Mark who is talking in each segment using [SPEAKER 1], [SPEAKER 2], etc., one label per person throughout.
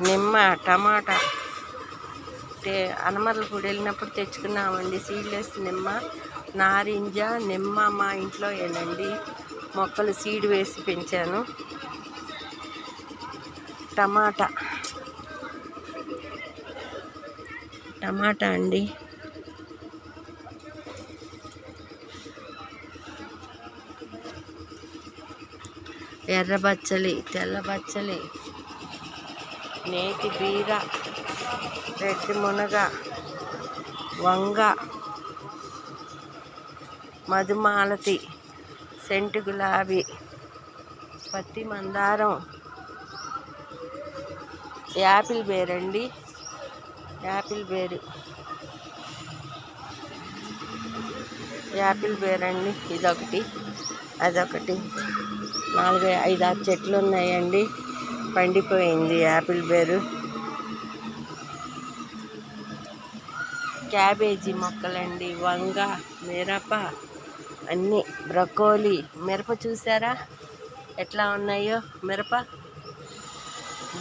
[SPEAKER 1] నిమ్మ టమాటా. టే అనమర్లపూడి వెళ్ళినప్పుడు తెచ్చుకున్నామండి. సీడ్లెస్ నిమ్మ నారింజ నిమ్మ మా ఇంట్లో ఏనండి. మొక్కలు సీడ్ వేసి పెంచాను. టమాటా. టమాటా అండి. ఎర్ర బచ్చలి తెల్ల బచ్చలి. నేతి బీర రెడ్డి మునగ వంగ మధుమాలతి సెంటు గులాబీ పత్తి మందారం యాపిల్ బేర్ అండి యాపిల్ బేరు. యాపిల్ బేర్ అండి ఇదొకటి. అదొకటి. నాలుగు ఐదు ఆరు చెట్లు ఉన్నాయండి. పండిపోయింది యాపిల్ బేరు క్యాబేజీ మొక్కలండి వంగ మిరప అన్నీ. బ్రకోలీ. మిరప చూసారా? ఎట్లా ఉన్నాయో? మిరప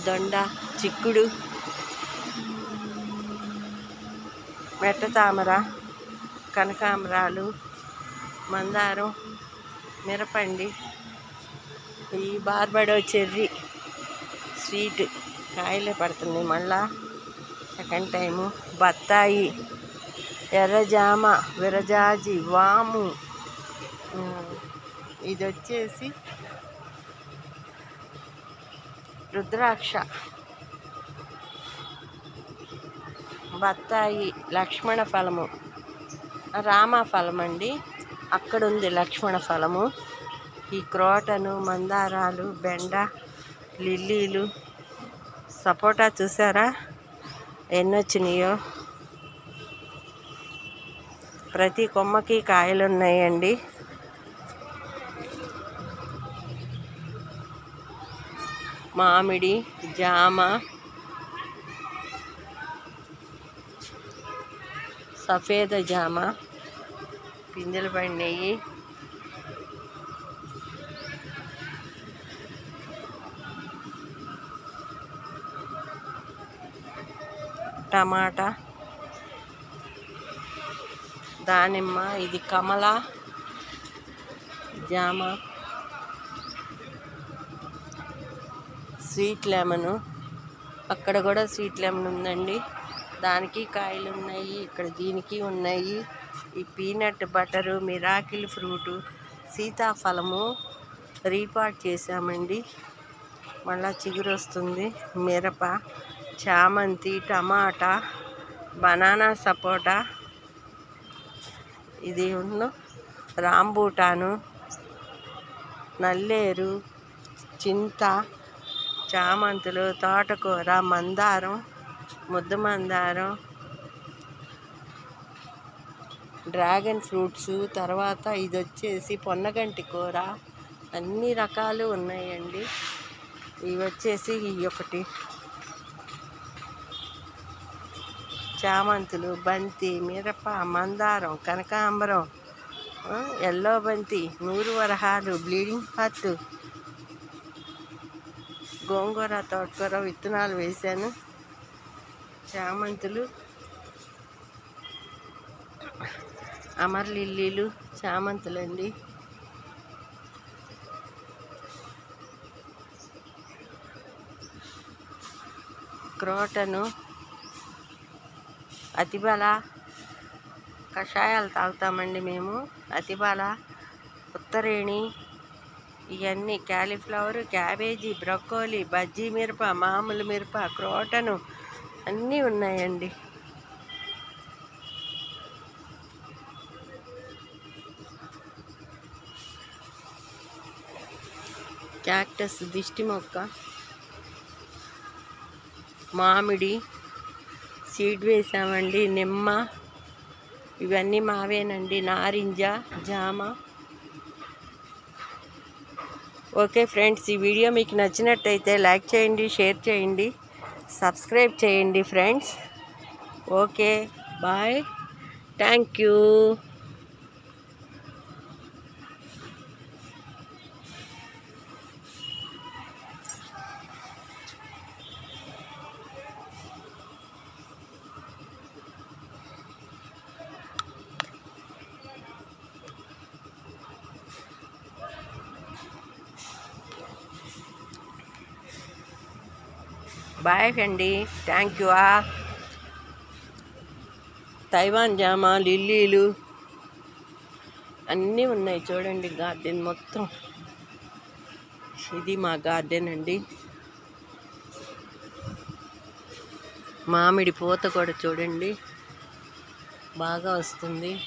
[SPEAKER 1] దొండ చిక్కుడు మెట్ట తామర కనకాంబరాలు మందారం మిరపండి. ఈ బార్బడో చెర్రీ. స్వీట్ కాయలే పడుతుంది. మళ్ళా సెకండ్ టైము బత్తాయి ఎర్రజామ విరజాజి వాము. ఇది వచ్చేసి రుద్రాక్ష. బత్తాయి లక్ష్మణ ఫలము. రామ ఫలం అండి అక్కడ ఉంది లక్ష్మణ ఫలము. ఈ క్రోటను మందారాలు బెండ లిల్లీలు. సపోటా చూసారా? ఎన్ని వచ్చినాయో ప్రతి కొమ్మకి కాయలు ఉన్నాయండి మామిడి జామ సఫేద జామ పిందెలు పడినాయి. టమాటా దానిమ్మ ఇది కమల జామ స్వీట్ లెమను. అక్కడ కూడా స్వీట్ లెమన్ ఉందండి. దానికి కాయలు ఉన్నాయి ఇక్కడ దీనికి ఉన్నాయి. ఈ పీనట్ బటరు మిరాకిల్ ఫ్రూటు సీతాఫలము రీపాట్ చేసామండి మళ్ళా చిగురు వస్తుంది మిరప. చామంతి టమాటా బనానా సపోటా. ఇది ఉన్న రాంబూటాను నల్లేరు చింత చామంతులు తోటకూర మందారం ముద్దు మందారం డ్రాగన్ ఫ్రూట్స్. తర్వాత ఇది వచ్చేసి పొన్నగంటి కూర. అన్ని రకాలు ఉన్నాయండి. ఇవి వచ్చేసి ఈ ఒకటి. చామంతులు బంతి మిరప మందారం కనకాంబరం ఎల్లో బంతి నూరు వరహాలు బ్లీడింగ్ హార్ట్ గోంగూర తోటకూర విత్తనాలు వేశాను. చామంతులు అమర్లిల్లీలు చామంతులు చామంతులండి. క్రోటను అతిబల కషాయాలు తాగుతామండి మేము. అతిబల ఉత్తరేణి ఇవన్నీ క్యాలీఫ్లవర్ క్యాబేజీ బ్రొక్కోలి బజ్జీ మిరప మామూలు మిరప క్రోటను అన్నీ ఉన్నాయండి. క్యాక్టస్ దిష్టి మొక్క మామిడి సీడ్ వేసామండి నిమ్మ ఇవన్నీ మావేనండి నారింజ జామ. ఓకే ఫ్రెండ్స్ ఈ వీడియో మీకు నచ్చినట్టయితే లైక్ చేయండి షేర్ చేయండి సబ్స్క్రైబ్ చేయండి friends. Okay bye. Thank you. Bye అండి థ్యాంక్ యూ ఆ. తైవాన్ జామ లిల్లీలు అన్నీ ఉన్నాయి చూడండి గార్డెన్ మొత్తం. ఇది మా గార్డెన్ అండి. మామిడి పూత కూడా చూడండి. బాగా వస్తుంది.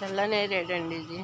[SPEAKER 1] చల్లనేరేడండి ఇది.